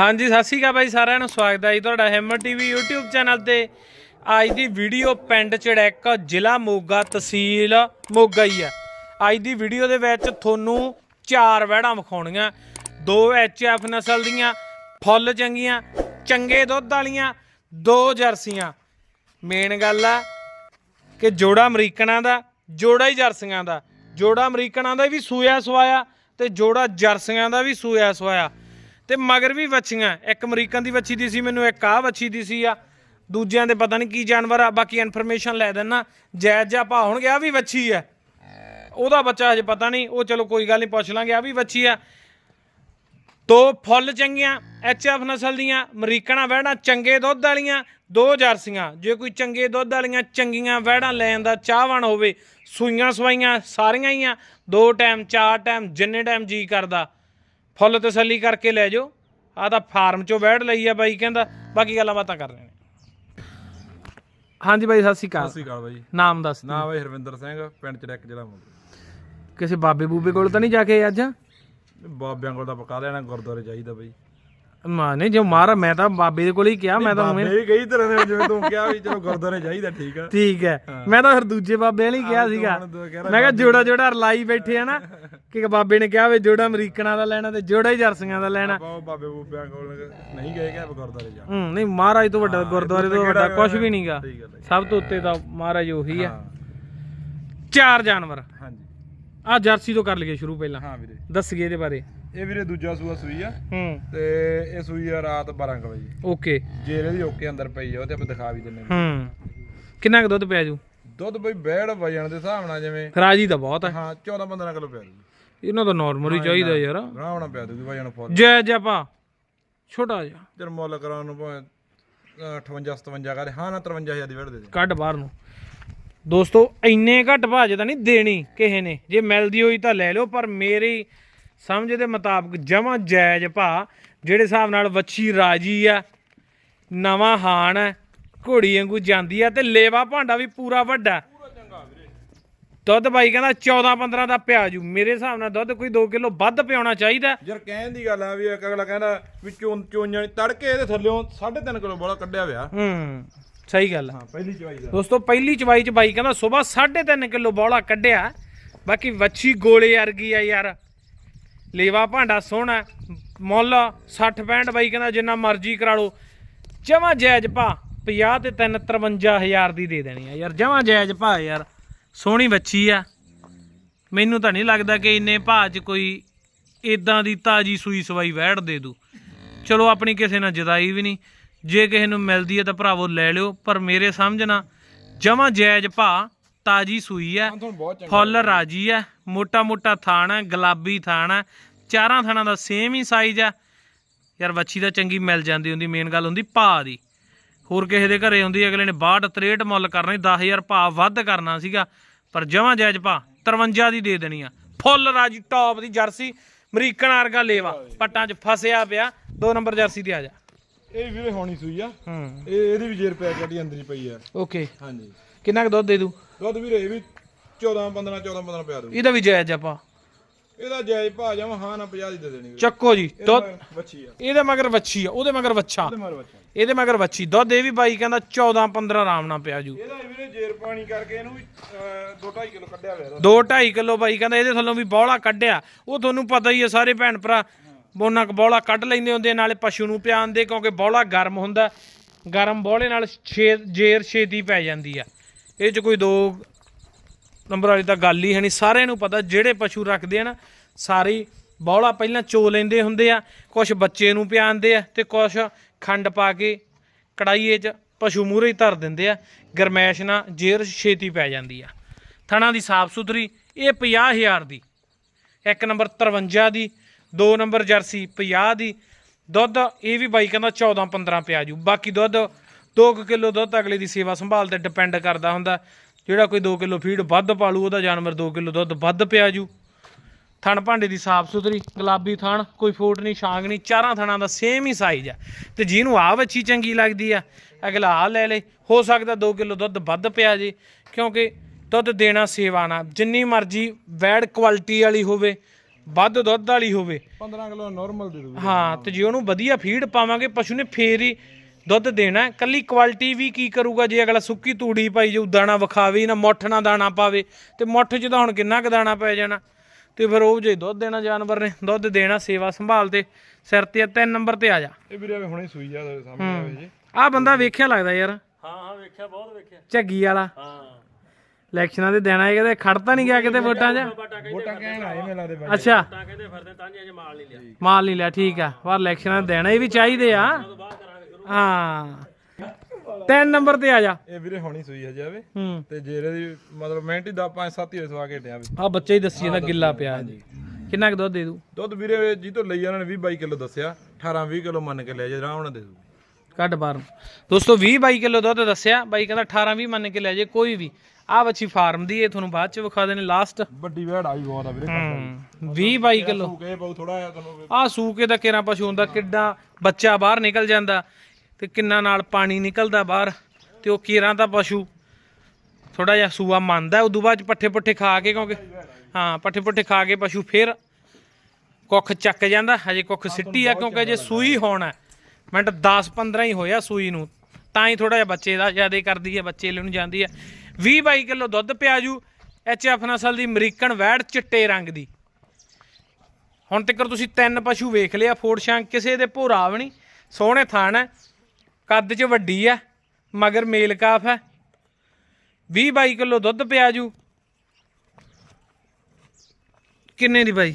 ਹਾਂਜੀ, ਸਤਿ ਸ਼੍ਰੀ ਅਕਾਲ ਬਾਈ ਸਾਰਿਆਂ ਨੂੰ। ਸਵਾਗਤ ਹੈ ਜੀ ਤੁਹਾਡਾ ਹੈਮਰ ਟੀਵੀ YouTube ਚੈਨਲ ਤੇ। ਅੱਜ ਦੀ ਵੀਡੀਓ ਪਿੰਡ ਚੜੈਕ ਜ਼ਿਲ੍ਹਾ ਮੋਗਾ ਤਹਿਸੀਲ ਮੋਗਾ ਹੀ ਆ। ਅੱਜ ਦੀ ਵੀਡੀਓ ਦੇ ਵਿੱਚ ਤੁਹਾਨੂੰ ਚਾਰ ਵਹਿੜਾਂ ਵਿਖਾਉਣੀਆਂ। ਦੋ ਐਚਐਫ ਨਸਲ ਦੀਆਂ, ਫੁੱਲ ਚੰਗੀਆਂ, ਚੰਗੇ ਦੁੱਧ ਵਾਲੀਆਂ, ਦੋ ਜਰਸੀਆਂ। ਮੇਨ ਗੱਲ ਆ ਕਿ ਜੋੜਾ ਅਮਰੀਕਨਾਂ ਦਾ, ਜੋੜਾ ਹੀ ਜਰਸੀਆਂ ਦਾ। ਜੋੜਾ ਅਮਰੀਕਨਾਂ ਦਾ ਵੀ ਸੂਇਆ ਸਵਾਇਆ ਤੇ ਜੋੜਾ ਜਰਸੀਆਂ ਦਾ ਵੀ ਸੂਇਆ ਸਵਾਇਆ। ਤੇ ਮਗਰ ਵੀ ਵੱਛੀਆਂ। ਇੱਕ ਅਮਰੀਕਨ ਦੀ ਵੱਛੀ ਦੀ ਸੀ, ਮੈਨੂੰ ਇੱਕ ਆਹ ਵੱਛੀ ਦੀ ਸੀ ਆ। ਦੂਜਿਆਂ ਦੇ ਪਤਾ ਨਹੀਂ ਕੀ ਜਾਨਵਰ ਆ, ਬਾਕੀ ਇਨਫੋਰਮੇਸ਼ਨ ਲੈ ਦੇਣਾ ਜਾਇਜ਼ ਜਿਹਾ ਭਾ ਹੋਣਗੇ ਆ ਵੀ ਵੱਛੀ ਆ। ਉਹਦਾ ਬੱਚਾ ਹਜੇ ਪਤਾ ਨਹੀਂ ਉਹ ਚਲੋ ਕੋਈ ਗੱਲ ਨਹੀਂ ਪੁੱਛ ਲਾਂਗੇ ਆ ਵੀ ਵੱਛੀ ਆ। ਦੋ ਫੁੱਲ ਚੰਗੀਆਂ ਐਚਐਫ ਨਸਲ ਦੀਆਂ ਅਮਰੀਕਣਾ ਵਹਿੜਾਂ ਚੰਗੇ ਦੁੱਧ ਵਾਲੀਆਂ, ਦੋ ਜਰਸੀਆਂ। ਜੇ ਕੋਈ ਚੰਗੇ ਦੁੱਧ ਵਾਲੀਆਂ ਚੰਗੀਆਂ ਵਹਿੜਾਂ ਲੈਣ ਦਾ ਚਾਹਵਾਨ ਹੋਵੇ, ਸੂਈਆਂ ਸਵਾਈਆਂ ਸਾਰੀਆਂ ਹੀ ਆ, ਦੋ ਟਾਈਮ ਚਾਰ ਟਾਈਮ ਜਿੰਨੇ ਟਾਈਮ ਜੀ ਕਰਦਾ। ਫੁੱਲ ਤਸੱਲੀ ਕਰਕੇ ਲੈ ਜਾਓ। ਆ ਤਾਂ ਫਾਰਮ ਚੋਂ ਵਹਿੜ ਲਈ ਆ ਬਾਈ ਕਹਿੰਦਾ ਬਾਕੀ ਗੱਲਾਂ ਬਾਤਾਂ ਕਰ ਰਹੇ ਨੇ ਹਾਂਜੀ ਬਾਈ ਸਤਿ ਸ਼੍ਰੀ ਸਤਿ ਅਕਾਲ ਸ਼੍ਰੀ ਅਕਾਲ ਬਾਈ। ਨਾਮ ਦੱਸ ਨਾਮ ਬਾਈ ਹਰਵਿੰਦਰ ਸਿੰਘ ਪਿੰਡ ਚੜੈਕ ਜਿਹੜਾ ਕਿਸੇ ਬਾਬੇ ਬੂਬੇ ਕੋਲ ਤਾਂ ਨਹੀਂ ਜਾ ਕੇ ਅੱਜ? ਬਾਬਿਆਂ ਕੋਲ ਤਾਂ ਪਕਾ ਲੈਣਾ ਗੁਰਦੁਆਰੇ ਚਾਹੀਦਾ ਬਾਈ। ਮਾ ਨਹੀਂ ਜੋ ਮਾਰਾ ਮੈਂ ਤਾਂ ਬਾਬੇ ਦੇ ਕੋਲ ਹੀ ਕਿਹਾ ਮੈਂ ਤਾਂ ਉਵੇਂ ਬਾਬੇ ਵੀ ਕਈ ਤਰ੍ਹਾਂ ਦੇ ਜਿਵੇਂ ਤੂੰ ਕਿਹਾ ਵੀ ਚਲੋ ਗੁਰਦੁਆਰੇ ਚਾਹੀਦਾ ਠੀਕ ਆ। ਠੀਕ ਹੈ। ਮੈਂ ਤਾਂ ਫਿਰ ਦੂਜੇ ਬਾਬੇ ਵਾਲੀ ਕਿਹਾ ਸੀਗਾ। ਮੈਂ ਕਿਹਾ ਜੋੜਾ ਜੋੜਾ ਰਲਾਈ ਬੈਠੇ ਆ ਨਾ ਕਿ ਬਾਬੇ ਨੇ ਕਿਹਾ ਵੀ ਜੋੜਾ ਅਮਰੀਕਨਾਂ ਦਾ ਲੈਣਾ ਤੇ ਜੋੜਾ ਹੀ ਜਰਸੀਆਂ ਦਾ ਲੈਣਾ। ਬਾਬੇ ਬੂਬਿਆਂ ਕੋਲ ਨਹੀਂ ਗਏ ਕਿ ਗੁਰਦੁਆਰੇ ਜਾ ਹੂੰ ਨਹੀਂ ਮਹਾਰਾਜ ਤੋਂ ਵੱਡਾ ਗੁਰਦੁਆਰੇ ਤੋਂ ਵੱਡਾ ਕੁਝ ਵੀ ਨਹੀਂਗਾ ਸਭ ਤੋਂ ਉੱਤੇ ਤਾਂ ਮਹਾਰਾਜ ਉਹੀ ਆ। ਚਾਰ ਜਾਨਵਰ। ਹਾਂਜੀ। ਆ ਜਰਸੀ ਤੋਂ ਕਰ ਲਈਏ ਸ਼ੁਰੂ ਪਹਿਲਾਂ। ਹਾਂ ਵੀਰੇ। ਦੱਸੀਏ ਇਹਦੇ ਬਾਰੇ। ਇਹ ਵੀਰੇ ਦੂਜਾ ਸੂਆ ਸੂਈ ਆ। ਹੂੰ। ਤੇ ਇਹ ਸੂਈ ਆ ਰਾਤ 12 ਕੁ ਵਜੇ। ਓਕੇ। ਜੇਰੇ ਦੀ ਓਕੇ ਅੰਦਰ ਪਈ ਆ ਉਹ ਤੇ ਆਪਾਂ ਦਿਖਾ ਵੀ ਦਿੰਨੇ ਹੂੰ। ਕਿੰਨਾ ਕੁ ਦੁੱਧ ਪਿਆ ਜੂ? ਦੁੱਧ ਬਈ ਬੈੜ ਵਜਣ ਦੇ ਹਿਸਾਬ ਨਾਲ ਜਿਵੇਂ ਰਾਜੀ ਤਾਂ ਬਹੁਤ ਹੈ ਹਾਂ 14 15 ਕਿਲੋ ਪਿਆ ਦੂਗੀ ਇਹਨਾਂ ਦਾ ਨਾਰਮਲ ਹੀ ਚਾਹੀਦਾ ਯਾਰ। ਰਾਵਣਾ ਪਿਆ ਦੂਗੀ ਵਜਣ ਫੁੱਲ। ਜੈ ਜਪਾ ਛੋਟਾ ਜਿਹਾ। ਤੇ ਮੁੱਲ ਕਰਾਉਣ ਨੂੰ ਭਾਵੇਂ ਅਹ 58 57 ਕਰੇ ਹਾਂ ਨਾ 53000 ਦੀ ਵੜ ਦੇ ਦੇ। ਕੱਢ ਬਾਹਰ ਨੂੰ। ਦੋਸਤੋ ਇੰਨੇ ਘੱਟ ਭਾਜ ਤਾਂ ਨਹੀਂ ਦੇਣੀ ਕਿਸੇ ਨੇ। ਜੇ ਮਿਲਦੀ ਹੋਈ ਤਾਂ ਲੈ ਲਓ ਪਰ ਮੇਰੀ ਸਮਝ ਦੇ ਮੁਤਾਬਕ ਜਮਾ ਜਾਇਜ਼ ਭਾ ਜਿਹੜੇ ਹਿਸਾਬ ਨਾਲ ਵੱਛੀ ਰਾਜੀ ਆ ਨਵਾਂ ਹਾਨ ਹੈ ਘੋੜੀ ਵਾਂਗੂ ਜਾਂਦੀ ਆ ਤੇ ਲੇਵਾ ਭਾਂਡਾ ਵੀ ਪੂਰਾ ਵੱਡਾ। ਦੁੱਧ ਬਾਈ ਕਹਿੰਦਾ 14 15 ਦਾ ਪਿਆ ਜੂ। ਮੇਰੇ ਹਿਸਾਬ ਨਾਲ ਦੁੱਧ ਕੋਈ 2 ਕਿਲੋ ਵੱਧ ਪਿਆਉਣਾ ਚਾਹੀਦਾ। ਯਾਰ ਕਹਿਣ ਦੀ ਗੱਲ ਆ ਵੀ ਇੱਕ ਅਗਲਾ ਕਹਿੰਦਾ ਵੀ ਚੋਂ ਚੋਈਆਂ ਤੜਕੇ ਇਹਦੇ ਥੱਲੇੋਂ 3.5 ਕਿਲੋ ਬੋਲਾ ਕੱਢਿਆ ਹੋਇਆ। ਹੂੰ ਸਹੀ ਗੱਲ ਹਾਂ ਪਹਿਲੀ ਚਵਾਈ ਦਾ। ਦੋਸਤੋ ਪਹਿਲੀ ਚਵਾਈ ਚ ਬਾਈ ਕਹਿੰਦਾ ਸਵੇਰ 3.5 ਕਿਲੋ ਬੌਲਾ ਕੱਢਿਆ। ਬਾਕੀ ਵੱਛੀ ਗੋਲੇ ਵਰਗੀ ਆ ਯਾਰ। ਲੇਵਾ ਭਾਂਡਾ ਸੋਹਣਾ, ਮੁੱਲ 60 65 ਬਾਈ ਕਹਿੰਦਾ ਜਿੰਨਾ ਮਰਜ਼ੀ ਕਰਾ ਲਓ। ਜਮਾ ਜਾਇਜ਼ ਭਾ 50 ਤੇ 3 53000 ਦੀ ਦੇ ਦੇਣੀ ਆ ਯਾਰ, ਜਮਾ ਜਾਇਜ਼ ਭਾ ਯਾਰ, ਸੋਹਣੀ ਬੱਚੀ ਆ। ਮੈਨੂੰ ਤਾਂ ਨਹੀਂ ਲੱਗਦਾ ਕਿ ਇੰਨੇ ਭਾਅ 'ਚ ਕੋਈ ਇਦਾਂ ਦੀ ਤਾਜੀ ਸੂਈ ਸਵਾਈ ਵਹਿੜ ਦੇ ਦੂ। ਚਲੋ, ਆਪਣੀ ਕਿਸੇ ਨਾਲ ਜਦਾਈ ਵੀ ਨਹੀਂ। ਜੇ ਕਿਸੇ ਨੂੰ ਮਿਲਦੀ ਹੈ ਤਾਂ ਭਰਾਵੋ ਲੈ ਲਿਓ, ਪਰ ਮੇਰੇ ਸਮਝਣਾ ਜਮਾ ਜਾਇਜ਼ ਭਾਅ ਤਾਜੀ ਸੂਈ ਚੰਗਾ ਫੁੱਲ ਰਾਜੀ ਆ ਮੋਟਾ ਮੋਟਾ ਥਾਣ ਆ ਗੁਲਾਬੀ ਥਾਣ ਆ ਚਾਰਾਂ ਥਾਣਾਂ ਦਾ ਸੇਮ ਹੀ ਸਾਈਜ਼ ਆ ਯਾਰ ਵੱਛੀ ਦਾ ਚੰਗੀ ਮਿਲ ਜਾਂਦੀ ਹੁੰਦੀ ਮੇਨ ਗੱਲ ਹੁੰਦੀ ਭਾਅ ਦੀ। ਹੋਰ ਕਿਸੇ ਦੇ ਘਰੇ ਹੁੰਦੀ ਅਗਲੇ ਨੇ 62 63 ਮੁੱਲ ਕਰਨਾ ਸੀ 10000 ਭਾਅ ਵੱਧ ਕਰਨਾ ਸੀਗਾ ਪਰ ਜਮਾਂ ਜਾਇਜ਼ ਭਾਅ 53 ਦੀ ਦੇ ਦੇਣੀ ਆ। ਫੁੱਲ ਰਾਜੀ ਟੌਪ ਦੀ ਜਰਸੀ ਅਮਰੀਕਨ ਵਰਗਾ ਲੇਵਾ ਪੱਟਾਂ 'ਚ ਫਸਿਆ ਪਿਆ ਦੋ ਨੰਬਰ ਜਰਸੀ ਤੇ ਆ ਜਾ। ਇਹ ਵੀਰੇ ਹੋਣੀ ਸੂਈ ਆ। ਹੂੰ। ਇਹ ਇਹਦੀ ਵੀ ਜੇਰ ਪਿਆ ਜਿਹੜੀ ਅੰਦਰ ਹੀ ਪਈ ਆ। ਓਕੇ। ਹਾਂਜੀ। ਕਿੰਨਾ ਕੁ ਦੁੱਧ ਦੇ ਦੂ? ਦੁੱਧ ਵੀਰੇ ਇਹ ਵੀ 14 15 14 15 ਪਿਆ ਦੂ ਇਹਦਾ ਵੀ ਜਾਇਜ਼ ਆ ਭਾ ਇਹਦਾ ਜਾਇਜ਼ ਭਾ ਜਾਵਾਂ ਹਾਂ ਨਾ 50 ਦੀ ਦੇ ਦੇਣੀ ਵੀਰੇ। ਚੱਕੋ ਜੀ ਦੁੱਧ ਇਹਦੇ ਬੱਚੀ ਆ। ਇਹਦੇ ਮਗਰ ਵੱਛੀ ਆ ਉਹਦੇ ਮਗਰ ਵੱਛਾ। ਤੇ ਮਾਰ ਬੱਚਾ ਇਹਦੇ ਮਗਰ ਵੱਛੀ। ਦੁੱਧ ਇਹ ਵੀ ਬਾਈ ਕਹਿੰਦਾ 14 15 ਆਰਾਮ ਨਾਲ ਪਿਆ ਜੂ। ਇਹਦਾ ਵੀਰੇ ਜੇਰ ਪਾਣੀ ਕਰਕੇ ਇਹਨੂੰ ਵੀ 2.5 ਕਿਲੋ ਕੱਢਿਆ ਹੋਇਆ ਇਹਦਾ। 2 2.5 ਕਿਲੋ ਬਾਈ ਕਹਿੰਦਾ ਇਹਦੇ ਥੱਲੋਂ ਵੀ ਬੌਲਾ ਕੱਢਿਆ। ਉਹ ਤੁਹਾਨੂੰ ਪਤਾ ਹੀ ਹੈ ਸਾਰੇ ਭੈਣ ਭਰਾ ਬੋਨਾ ਕ ਬੌਲਾ ਕੱਢ ਲੈਂਦੇ ਹੁੰਦੇ ਨਾਲੇ ਪਸ਼ੂ ਨੂੰ ਪਿਆਉਂਦੇ ਕਿਉਂਕਿ ਬੌਲਾ ਗਰਮ ਹੁੰਦਾ। ਗਰਮ ਬੌਲੇ ਨਾਲ ਛੇ ਜੇਰ ਛੇਤੀ ਪੈ ਜਾਂਦੀ ਆ। ਇਹ ਚ ਕੋਈ ਦੋ ਨੰਬਰ ਵਾਲੀ ਤਾਂ ਗੱਲ ਹੀ ਹੈ ਨਹੀਂ। ਸਾਰਿਆਂ ਨੂੰ ਪਤਾ, ਜਿਹੜੇ ਪਸ਼ੂ ਰੱਖਦੇ ਆ ਨਾ, ਸਾਰੇ ਬੌਲਾ ਪਹਿਲਾਂ ਚੋ ਲੈਂਦੇ ਹੁੰਦੇ ਆ ਕੁਝ ਬੱਚੇ ਨੂੰ ਪਿਆਉਂਦੇ ਆ ਤੇ ਕੁਝ ਖੰਡ ਪਾ ਕੇ ਕੜਾਈਏ 'ਚ ਪਸ਼ੂ ਮੂਹਰੇ ਹੀ ਧਰ ਦਿੰਦੇ ਆ। ਗਰਮੈਸ਼ ਨਾਲ ਜੇਰ ਛੇਤੀ ਪੈ ਜਾਂਦੀ ਆ। ਥਣਾ ਦੀ ਸਾਫ਼ ਸੁਥਰੀ, ਇਹ 50000 ਦੀ। ਇੱਕ ਨੰਬਰ 53 ਦੀ ਦੋ ਨੰਬਰ ਜਰਸੀ 50 ਦੀ। ਦੁੱਧ ਇਹ ਵੀ ਬਾਈ ਕਹਿੰਦਾ 14 15 ਪਿਆ ਜੂ। ਬਾਕੀ ਦੁੱਧ 2 ਕਿਲੋ ਦੁੱਧ ਅਗਲੇ ਦੀ ਸੇਵਾ ਸੰਭਾਲ ਤੇ ਡਿਪੈਂਡ ਕਰਦਾ ਹੁੰਦਾ। ਜਿਹੜਾ ਕੋਈ 2 ਕਿਲੋ ਫੀਡ ਵੱਧ ਪਾਲੂ, ਉਹਦਾ ਜਾਨਵਰ 2 ਕਿਲੋ ਦੁੱਧ ਵੱਧ ਪਿਆ ਜੂ। ਥਣ ਭਾਂਡੇ ਦੀ ਸਾਫ਼ ਸੁਥਰੀ, ਗੁਲਾਬੀ ਥਣ, ਕੋਈ ਫੋਟ ਨਹੀਂ, ਛਾਂਗ ਨਹੀਂ, ਚਾਰਾਂ ਥਣਾਂ ਦਾ ਸੇਮ ਹੀ ਸਾਈਜ਼ ਆ। ਤੇ ਜਿਹਨੂੰ ਆ ਵੱਛੀ ਚੰਗੀ ਲੱਗਦੀ ਆ, ਅਗਲਾ ਆ ਲੈ ਲੇ। ਹੋ ਸਕਦਾ 2 ਕਿਲੋ ਦੁੱਧ ਵੱਧ ਪਿਆ ਜੇ, ਕਿਉਂਕਿ ਦੁੱਧ ਦੇਣਾ ਸੇਵਾ ਨਾ ਜਿੰਨੀ ਮਰਜ਼ੀ ਵੈੜ ਕੁਆਲਿਟੀ ਵਾਲੀ ਹੋਵੇ ਵੱਧ ਦੁੱਧ ਵਾਲੀ ਹੋਵੇ। 15 ਕਿਲੋ ਨਾਰਮਲ ਦੇ ਦੂ ਹਾਂ ਤੇ ਜੇ ਉਹਨੂੰ ਵਧੀਆ ਫੀਡ ਪਾਵਾਂਗੇ ਪਸ਼ੂ ਨੇ ਫੇਰ ਹੀ ਦੁੱਧ ਦੇਣਾ ਹੈ। ਕੱਲੀ ਕੁਆਲਿਟੀ ਵੀ ਕੀ ਕਰੂਗਾ ਜੇ ਅਗਲਾ ਸੁੱਕੀ ਤੂੜੀ ਪਾਈ ਜਾਊ ਦਾਣਾ ਵਿਖਾਵੇ ਹੀ ਨਾ ਮੁੱਠ ਨਾ ਦਾਣਾ ਪਾਵੇ ਤੇ ਮੁੱਠ 'ਚ ਤਾਂ ਹੁਣ ਕਿੰਨਾ ਕੁ ਦਾਣਾ ਪੈ ਜਾਣਾ। ਤੇ ਫਿਰ ਉਹ ਜੇ ਦੁੱਧ ਦੇਣਾ ਜਾਨਵਰ ਨੇ ਦੁੱਧ ਦੇਣਾ ਸੇਵਾ ਸੰਭਾਲ ਤੇ ਸਿਰ ਤੇ ਆ, ਤਿੰਨ ਨੰਬਰ ਤੇ ਆ ਜਾ। ਇਹ ਵੀਰੇ ਆਵੇ ਹੁਣੇ ਸੂਈ ਤੁਹਾਡੇ ਸਾਹਮਣੇ ਆਵੇ ਜੀ। ਆ ਬੰਦਾ ਵੇਖਿਆ ਲੱਗਦਾ ਯਾਰ? ਹਾਂ ਹਾਂ ਵੇਖਿਆ ਬਹੁਤ ਵੇਖਿਆ। ਝੱਗੀ ਵਾਲਾ। ਹਾਂ। ਇਲੈਕਸ਼ਨਾਂ ਦੇ ਦੇਣਾ ਇਹ ਕਿਤੇ ਖੜਤਾ ਨਹੀਂ ਗਿਆ ਕਿਤੇ ਵੋਟਾਂ 'ਚ? ਵੋਟਾਂ ਕਹਿਣ ਆਏ ਮੇਲਾ ਦੇ ਬਾਈ ਅੱਛਾ। ਤਾਂ ਕਹਿੰਦੇ ਫਿਰਦੇ ਤਾਂ ਜੀ ਅਜੇ ਮਾਲ ਨਹੀਂ ਲਿਆ। ਮਾਲ ਨਹੀਂ ਲਿਆ ਠੀਕ ਆ। ਪਰ ਇਲੈਕਸ਼ਨਾਂ ਦੇ ਦੇਣਾ ਇਹ ਵੀ ਚਾਹੀਦੇ ਆ। ਹਾਂ। ਤਿੰਨ ਨੰਬਰ ਤੇ ਆ ਜਾ। ਇਹ ਵੀਰੇ ਹੁਣੀ ਸੂਈ ਹਜੇ ਆਵੇ। ਹੂੰ। ਤੇ ਜੇਰੇ ਦੀ ਮਤਲਬ ਮਿੰਟ ਦਾ 5-7 ਹੀ ਸਵਾ ਕੇ ਹਟਿਆ ਵੀ। ਆ ਬੱਚਾ ਹੀ ਦੱਸੀ ਜਾਂਦਾ ਗਿੱਲਾ ਪਿਆ ਜੀ। ਕਿੰਨਾ ਕੁ ਦੁੱਧ ਦੇ ਦੂ? ਦੁੱਧ ਵੀਰੇ ਜੀ ਤੋਂ ਲਈ ਉਹਨਾਂ ਨੇ 20 22 ਕਿਲੋ ਦੱਸਿਆ। 18-20 ਕਿਲੋ ਮੰਨ ਕੇ ਲਿਆ ਜੇ ਆਰਾਮ ਨਾਲ ਦੇ ਦੂ। ਕੱਢ ਬਾਹਰ। ਦੋਸਤੋ 20 22 ਕਿਲੋ ਦੁੱਧ ਦੱਸਿਆ। ਬਾਈ ਕਹਿੰਦਾ 18 20 ਮੰਨ ਕੇ ਲੈ ਜੇ ਕੋਈ ਵੀ। ਆ ਬੱਚੀ ਫਾਰਮ ਦੀ ਇਹ ਤੁਹਾਨੂੰ ਬਾਅਦ ਚ ਵਿਖਾ ਦੇਣੇ ਲਾਸਟ ਵੱਡੀ ਵੈੜ ਆਈ ਬਹੁਤ ਆ ਵੀਰੇ 20 22 ਕਿਲੋ। ਕਹੇ ਬਹੁ ਥੋੜਾ ਜਿਹਾ ਤੁਹਾਨੂੰ ਆ ਸੂਕੇ ਦਾ ਕੇਰਾ ਪਸ਼ੂ ਹੁੰਦਾ ਕਿੱਡਾ ਬੱਚਾ ਬਾਹਰ ਨਿਕਲ ਜਾਂਦਾ ਤੇ ਕਿੰਨਾ ਨਾਲ ਪਾਣੀ ਨਿਕਲਦਾ ਬਾਹਰ ਤੇ ਉਹ ਕੇਰਾਂ ਦਾ ਪਸ਼ੂ। ਥੋੜਾ ਜਿਹਾ ਸੂਆ ਮੰਨਦਾ ਉਦੋਂ ਬਾਅਦ ਚ ਪੱਠੇ ਪੁੱਠੇ ਖਾ ਕੇ ਕਿਉਂਕਿ ਹਾਂ ਪੱਠੇ ਪੁੱਠੇ ਖਾ ਕੇ ਪਸ਼ੂ ਫਿਰ ਕੁੱਖ ਚੱਕ ਜਾਂਦਾ ਹਜੇ ਕੁੱਖ ਸਿੱਟੀ ਆ ਕਿਉਂਕਿ ਜੇ ਸੂਈ ਹੋਣਾ ਮਿੰਟ 10 15 ਹੀ ਹੋਇਆ ਸੂਈ ਨੂੰ ਤਾਂ ਹੀ ਥੋੜਾ ਜਿਹਾ ਬੱਚੇ ਦਾ ਜ਼ਿਆਦਾ ਕਰਦੀ ਹੈ ਬੱਚੇ ਲੈ ਨੂੰ ਜਾਂਦੀ ਹੈ। 20 22 ਕਿਲੋ ਦੁੱਧ ਪਿਆਜੂ ਐਚ ਐਫ ਨਸਲ ਦੀ ਅਮਰੀਕਨ ਵੈੜ ਚਿੱਟੇ ਰੰਗ ਦੀ। ਹੁਣ ਤੱਕ ਤੁਸੀਂ ਤਿੰਨ ਪਸ਼ੂ ਵੇਖ ਲਿਆ ਫੋੜ ਸ਼ਾਂਕ ਕਿਸੇ ਦੇ ਭੋਰਾ ਵੀ ਨਹੀਂ ਸੋਹਣੇ ਥਾਣ ਹੈ ਕੱਦ 'ਚ ਵੱਡੀ ਆ ਮਗਰ ਮੇਲ ਕਾਫ ਹੈ। 20 22 ਕਿਲੋ ਦੁੱਧ ਪਿਆ ਜੂ। ਕਿੰਨੇ ਦੀ ਬਾਈ?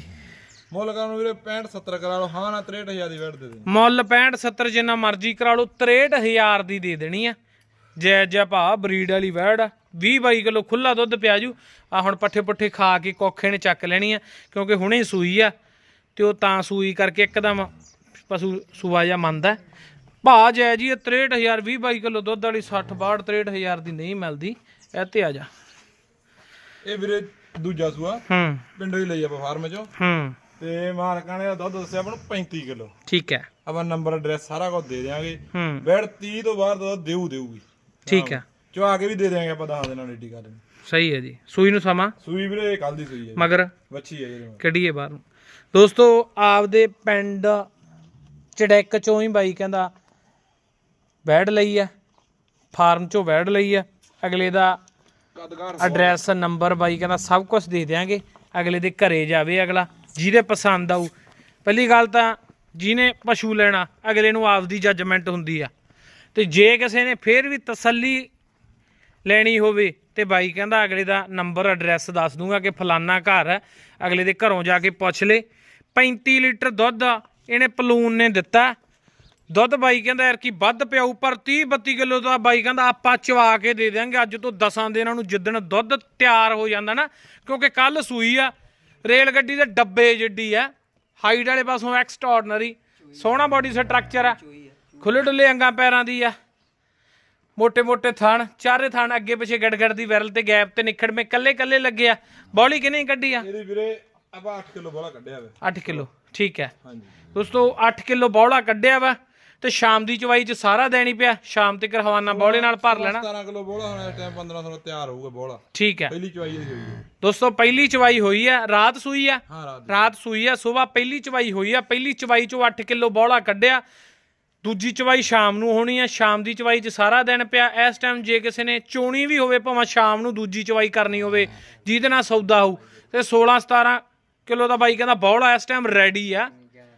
ਮੁੱਲ ਕਰਨ ਨੂੰ ਵੀਰੇ 65 70 ਕਰਾ ਲਓ ਹਾਂ ਨਾ 63000 ਦੀ ਵੈੜ ਦੇ ਦੇ ਮੁੱਲ 65 70 ਜਿੰਨਾ ਮਰਜ਼ੀ ਕਰਾ ਲਓ 63000 ਦੀ ਦੇ ਦੇਣੀ ਆ ਜੈ ਜੈ ਭਾ ਬਰੀਡ ਵਾਲੀ ਵੈੜ ਆ। 20 22 ਕਿਲੋ ਖੁੱਲਾ ਦੁੱਧ ਪਿਆ ਜੂ। ਆ ਹੁਣ ਪੱਠੇ ਪੁੱਠੇ ਖਾ ਕੇ ਕੋਖੇ ਨੇ ਚੱਕ ਲੈਣੀ ਆ ਕਿਉਂਕਿ ਹੁਣੇ ਹੀ ਸੂਈ ਆ ਤੇ ਉਹ ਤਾਂ ਸੂਈ ਕਰਕੇ ਇੱਕਦਮ ਪਸ਼ੂ ਸੂਆ ਜਾਂ ਮੰਨਦਾ। ਭਾ ਜੈ ਜੀ ਇਹ 63000 20 22 ਕਿਲੋ ਦੁੱਧ ਵਾਲੀ 60 62 63000 ਦੀ ਨਹੀਂ ਮਿਲਦੀ। ਇਹ ਤੇ ਆ ਜਾ। ਇਹ ਵੀਰੇ ਦੂਜਾ ਸੂਆ। ਹੂੰ। ਪਿੰਡੋਂ ਹੀ ਲਈ ਆਪਾਂ ਫਾਰਮ ਚੋਂ। ਹੂੰ। ਤੇ ਮਾਲਕਾਂ ਨੇ ਦੁੱਧ ਦੱਸਿਆ ਆਪਾਂ ਨੂੰ 35 ਕਿਲੋ। ਠੀਕ ਹੈ। ਆਪਾਂ ਨੰਬਰ ਐਡਰੈਸ ਸਾਰਾ ਕੁਝ ਦੇ ਦਿਆਂਗੇ। ਹੂੰ। ਵੈੜ 30 ਤੋਂ ਬਾਅਦ ਦੁੱਧ ਦੇਊ ਦੇਊਗੀ। ਠੀਕ ਹੈ। ਚਵਾ ਕੇ ਵੀ ਦੇ ਦਿਆਂਗੇ ਆਪਾਂ 10 ਦਿਨਾਂ ਰੈਡੀ ਕਰ ਦੇਣੀ ਸਹੀ ਹੈ ਜੀ। ਸੂਈ ਨੂੰ ਸਮਾਂ? ਸੂਈ ਵੀਰੇ ਕੱਲ ਦੀ ਸੂਈ ਹੈ ਮਗਰ? ਵੱਛੀ ਹੈ ਜਿਹੜੇ ਕੱਢੀਏ ਬਾਹਰ? ਨੂੰ ਦੋਸਤੋ ਆਪਦੇ ਪਿੰਡ ਚੜੈਕ ਚੋਂ ਹੀ ਬਾਈ ਕਹਿੰਦਾ ਬੈਡ ਲਈ ਆ ਫਾਰਮ ਚੋਂ ਬੈਡ ਲਈ ਆ ਅਗਲੇ ਦਾ ਕਦਗਾਰ ਐਡਰੈਸ ਨੰਬਰ ਬਾਈ ਕਹਿੰਦਾ ਸਭ ਕੁਝ ਦੇ ਦਿਆਂਗੇ। ਅਗਲੇ ਦੇ ਘਰੇ ਜਾਵੇ ਅਗਲਾ ਜਿਹਦੇ ਪਸੰਦ ਆਊ। ਪਹਿਲੀ ਗੱਲ ਤਾਂ ਜਿਹਨੇ ਪਸ਼ੂ ਲੈਣਾ ਅਗਲੇ ਨੂੰ ਆਪਦੀ ਜੱਜਮੈਂਟ ਹੁੰਦੀ ਆ। ਤੇ ਜੇ ਕਿਸੇ ਨੇ ਫੇਰ ਵੀ ਤਸੱਲੀ ਲੈਣੀ ਹੋਵੇ ਤੇ ਬਾਈ ਕਹਿੰਦਾ ਅਗਲੇ ਦਾ ਨੰਬਰ ਐਡਰੈਸ ਦੱਸ ਦੂੰਗਾ ਕਿ ਫਲਾਨਾ ਘਰ ਹੈ। ਅਗਲੇ ਦੇ ਘਰੋਂ ਜਾ ਕੇ ਪੁੱਛ ਲੇ। 35 ਲੀਟਰ ਦੁੱਧ ਇਹਨੇ ਪਲੂਨ ਨੇ ਦਿੱਤਾ। ਦੁੱਧ ਬਾਈ ਕਹਿੰਦਾ ਯਾਰ ਕੀ ਵੱਧ ਪਿਆਊ ਪਰ 30 32 ਕਿਲੋ ਦਾ। ਬਾਈ ਕਹਿੰਦਾ ਆਪਾਂ ਚਵਾ ਕੇ ਦੇ ਦਿਆਂਗੇ, ਅੱਜ ਤੋਂ ਦਸਾਂ ਦਿਨਾਂ ਨੂੰ ਜਿੱਦਣ ਦੁੱਧ ਤਿਆਰ ਹੋ ਜਾਂਦਾ ਨਾ, ਕਿਉਂਕਿ ਕੱਲ ਸੂਈ ਆ। ਰੇਲ ਗੱਡੀ ਦੇ ਡੱਬੇ ਜਿੱਡੀ ਆ। ਹਾਈਟ ਵਾਲੇ ਪਾਸੋਂ ਐਕਸਟਰਾordinary ਸੋਹਣਾ ਬਾਡੀ ਸਟਰਕਚਰ ਆ। ਖੁੱਲੇ ਡੁੱਲੇ ਅੰਗਾਂ ਪੈਰਾਂ ਦੀ ਆ। ਮੋٹے-ਮੋٹے ਥਣ ਚਾਰੇ ਥਣ ਅੱਗੇ ਪਿੱਛੇ ਗੜਗੜ ਦੀ ਵਿਰਲ ਤੇ ਗੈਪ ਤੇ ਨਿਖੜ ਮੇ ਕੱਲੇ-ਕੱਲੇ ਲੱਗੇ ਆ। ਬੌਲੀ ਕਿਨੇ ਕੱਢੀ ਆ? ਇਹਦੀ ਵੀਰੇ ਆਪਾਂ 8 ਕਿਲੋ ਬੌਲਾ ਕੱਢਿਆ ਵਾ। 8 ਕਿਲੋ ਠੀਕ ਹੈ। ਹਾਂਜੀ। ਦੋਸਤੋ 8 ਕਿਲੋ ਬੌਲਾ ਕੱਢਿਆ ਵਾ ਤੇ ਸ਼ਾਮ ਦੀ ਚਵਾਈ ਚ ਸਾਰਾ ਦੇਣੀ ਪਿਆ। ਸ਼ਾਮ ਤੇ ਕਰਹਵਾਨਾ ਬੌਲੇ ਨਾਲ ਭਰ ਲੈਣਾ। 17 ਕਿਲੋ ਬੌਲਾ ਹੁਣ ਇਸ ਟਾਈਮ 1500 ਤਿਆਰ ਹੋਊਗਾ ਬੌਲਾ। ਠੀਕ ਹੈ। ਪਹਿਲੀ ਚਵਾਈ ਹੋਈ ਹੈ। ਦੋਸਤੋ ਪਹਿਲੀ ਚਵਾਈ ਹੋਈ ਹੈ ਰਾਤ ਸੂਈ ਹੈ ਰਾਤ ਸੂਈ ਹੈ ਸਵੇਰ ਪਹਿਲੀ ਚਵਾਈ ਹੋਈ ਆ। ਪਹਿਲੀ ਚਵਾਈ ਚੋਂ 8 ਕਿਲੋ ਬੌਲਾ ਕੱਢਿਆ। ਦੂਜੀ ਚਵਾਈ ਸ਼ਾਮ ਨੂੰ ਹੋਣੀ ਆ ਸ਼ਾਮ ਦੀ ਚਵਾਈ 'ਚ ਸਾਰਾ ਦਿਨ ਪਿਆ। ਇਸ ਟਾਈਮ ਜੇ ਕਿਸੇ ਨੇ ਚੋਣੀ ਵੀ ਹੋਵੇ ਭਾਵੇਂ ਸ਼ਾਮ ਨੂੰ ਦੂਜੀ ਚਵਾਈ ਕਰਨੀ ਹੋਵੇ ਜਿਹਦੇ ਨਾਲ ਸੌਦਾ ਹੋਊ। ਤੇ 16 17 ਕਿਲੋ ਦਾ ਬਾਈ ਕਹਿੰਦਾ ਬੌਲਾ ਇਸ ਟਾਈਮ ਰੈਡੀ ਆ।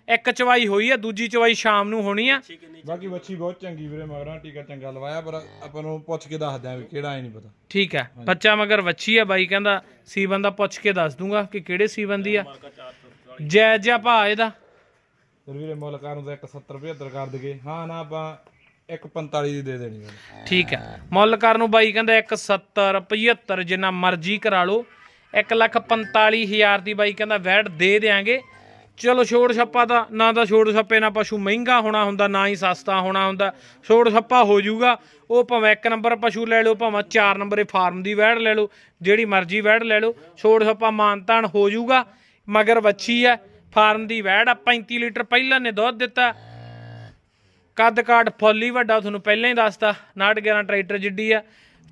ਇੱਕ ਚਵਾਈ ਹੋਈ ਆ ਦੂਜੀ ਚਵਾਈ ਸ਼ਾਮ ਨੂੰ ਹੋਣੀ ਆ। ਬਾਕੀ ਵੱਛੀ ਬਹੁਤ ਚੰਗੀ ਵੀਰੇ ਮਗਰਾਂ ਟੀਕਾ ਚੰਗਾ ਲਵਾਇਆ ਪਰ ਆਪਾਂ ਨੂੰ ਪੁੱਛ ਕੇ ਦੱਸ ਦਿਆਂ ਵੀ ਕਿਹੜਾ ਐ ਨਹੀਂ ਪਤਾ। ਠੀਕ ਹੈ ਬੱਚਾ ਮਗਰ ਵੱਛੀ ਆ ਬਾਈ ਕਹਿੰਦਾ ਸੀਬਨ ਦਾ ਪੁੱਛ ਕੇ ਦੱਸ ਦੂੰਗਾ ਕਿ ਕਿਹੜੇ ਸੀਬਨ ਦੀ ਆ। ਜੈ ਜੈ ਭਾ ਇਹਦਾ। ਫਿਰ ਵੀਰੇ ਮੁੱਲਕਾਰ ਨੂੰ ਤਾਂ 170 75 ਕਰ ਦਗੇ ਹਾਂ, ਨਾ ਆਪਾਂ 145 ਦੀ ਦੇ ਦੇਣੀ ਵੀਰੇ ਠੀਕ ਹੈ। ਮੁੱਲ ਕਰਨ ਨੂੰ ਬਾਈ ਕਹਿੰਦਾ 170 75 ਜਿੰਨਾ ਮਰਜ਼ੀ ਕਰਾ ਲਓ। 145000 ਦੀ ਬਾਈ ਕਹਿੰਦਾ ਵੈਟ ਦੇ ਦੇਾਂਗੇ ਚਲੋ, ਛੋੜ ਛੱਪਾ ਤਾਂ, ਨਾ ਤਾਂ ਛੋੜ ਛੱਪੇ ਨਾਲ ਪਸ਼ੂ ਮਹਿੰਗਾ ਹੋਣਾ ਹੁੰਦਾ, ਨਾ ਹੀ ਸਸਤਾ ਹੋਣਾ ਹੁੰਦਾ। ਛੋੜ ਛੱਪਾ ਹੋ ਜਾਊਗਾ। ਉਹ ਭਾਵੇਂ ਇੱਕ ਨੰਬਰ ਪਸ਼ੂ ਲੈ ਲਓ, ਭਾਵੇਂ ਚਾਰ ਨੰਬਰੇ ਫਾਰਮ ਦੀ ਵੈੜ ਲੈ ਲਓ, ਜਿਹੜੀ ਮਰਜ਼ੀ ਵੈੜ ਲੈ ਲਓ। ਛੋੜ ਛੱਪਾ ਮਾਨਤਾਨ ਹੋ ਜਾਊਗਾ, ਮਗਰ ਵੱਛੀ ਹੈ। ਫਾਰਮ ਦੀ ਵੈੜ ਆ 35 ਲੀਟਰ ਪਹਿਲਾਂ ਨੇ ਦੁੱਧ ਦਿੱਤਾ। ਕੱਦ ਕਾਠ ਫੁੱਲ ਹੀ ਵੱਡਾ ਤੁਹਾਨੂੰ ਪਹਿਲਾਂ ਹੀ ਦੱਸਤਾ। 911 ਟਰੈਕਟਰ ਜਿੱਡੀ ਆ।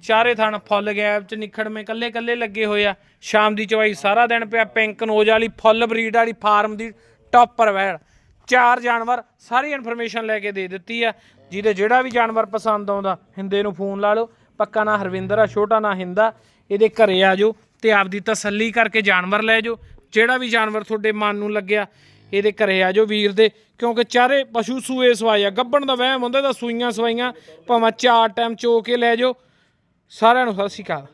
ਚਾਰੇ ਥਣ ਫੁੱਲ ਗੈਪ ਚ ਨਿਖੜਵੇਂ ਕੱਲੇ ਕੱਲੇ ਲੱਗੇ ਹੋਏ ਆ। ਸ਼ਾਮ ਦੀ ਚਵਾਈ ਸਾਰਾ ਦਿਨ ਪਿਆ, ਪਿੰਕ ਨੋਜ ਵਾਲੀ ਫੁੱਲ ਬਰੀਡ ਵਾਲੀ ਫਾਰਮ ਦੀ ਟੌਪਰ ਵੈੜ। ਚਾਰ ਜਾਨਵਰ ਸਾਰੀ ਇਨਫੋਰਮੇਸ਼ਨ ਲੈ ਕੇ ਦੇ ਦਿੱਤੀ ਆ। ਜਿਹਦੇ ਜਿਹੜਾ ਵੀ ਜਾਨਵਰ ਪਸੰਦ ਆਉਂਦਾ, ਹਿੰਦੇ ਨੂੰ ਫੋਨ ਲਾ ਲਓ। ਪੱਕਾ ਨਾਂ ਹਰਵਿੰਦਰ ਆ, ਛੋਟਾ ਨਾਂ ਹਿੰਦਾ। ਇਹਦੇ ਘਰੇ ਆ ਜਾਓ ਤੇ ਆਪਦੀ ਤਸੱਲੀ ਕਰਕੇ ਜਾਨਵਰ ਲੈ ਜਾਓ। ਜਿਹੜਾ ਵੀ ਜਾਨਵਰ ਤੁਹਾਡੇ ਮਨ ਨੂੰ ਲੱਗਿਆ, ਇਹਦੇ ਘਰੇ ਆ ਜਾਓ ਵੀਰ ਦੇ, ਕਿਉਂਕਿ ਚਾਰੇ ਪਸ਼ੂ ਸੂਏ ਸਵਾਏ ਆ ਗੱਬਣ ਦਾ ਵਹਿਮ ਹੁੰਦਾ ਤਾਂ ਸੂਈਆਂ ਸਵਾਈਆਂ, ਭਾਵੇਂ ਚਾਰ ਟਾਈਮ ਚੋ ਕੇ ਲੈ ਜਾਓ। ਸਾਰਿਆਂ ਨੂੰ ਸਤਿ ਸ਼੍ਰੀ ਅਕਾਲ।